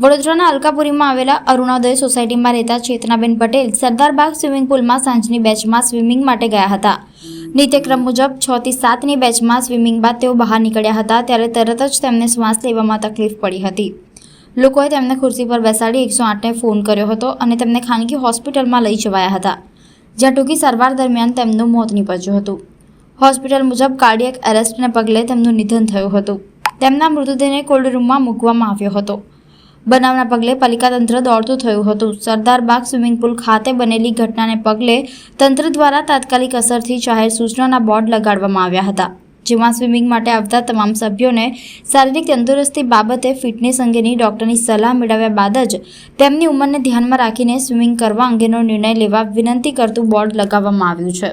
વડોદરાના અલકાપુરીમાં આવેલા અરુણોદય સોસાયટીમાં રહેતા ચેતનાબેન પટેલ સરદારબાગ સ્વિમિંગ પુલમાં સાંજની બેચમાં સ્વિમિંગ માટે ગયા હતા. નિત્યક્રમ મુજબ છ થી સાતની બેચમાં સ્વિમિંગ બાદ તેઓ બહાર નીકળ્યા હતા ત્યારે તરત જ તેમને શ્વાસ લેવામાં તકલીફ પડી હતી. લોકોએ તેમને ખુરશી પર બેસાડી એકસો આઠને ફોન કર્યો હતો અને તેમને ખાનગી હોસ્પિટલમાં લઈ જવાયા હતા, જ્યાં ટૂંકી સારવાર દરમિયાન તેમનું મોત નીપજ્યું હતું. હોસ્પિટલ મુજબ કાર્ડિયક એરેસ્ટને પગલે તેમનું નિધન થયું હતું. તેમના મૃતદેહને કોલ્ડ રૂમમાં મૂકવામાં આવ્યો હતો. બનાવના પગલે પાલિકા તંત્ર દોડતું થયું હતું. સરદારબાગ સ્વિમિંગ પુલ ખાતે બનેલી ઘટનાને પગલે તંત્ર દ્વારા તાત્કાલિક અસરથી જાહેર સૂચનાના બોર્ડ લગાડવામાં આવ્યા હતા, જેમાં સ્વિમિંગ માટે આવતા તમામ સભ્યોને શારીરિક તંદુરસ્તી બાબતે ફિટનેસ અંગેની ડોક્ટરની સલાહ મેળવ્યા બાદ જ તેમની ઉંમરને ધ્યાનમાં રાખીને સ્વિમિંગ કરવા અંગેનો નિર્ણય લેવા વિનંતી કરતું બોર્ડ લગાવવામાં આવ્યું છે.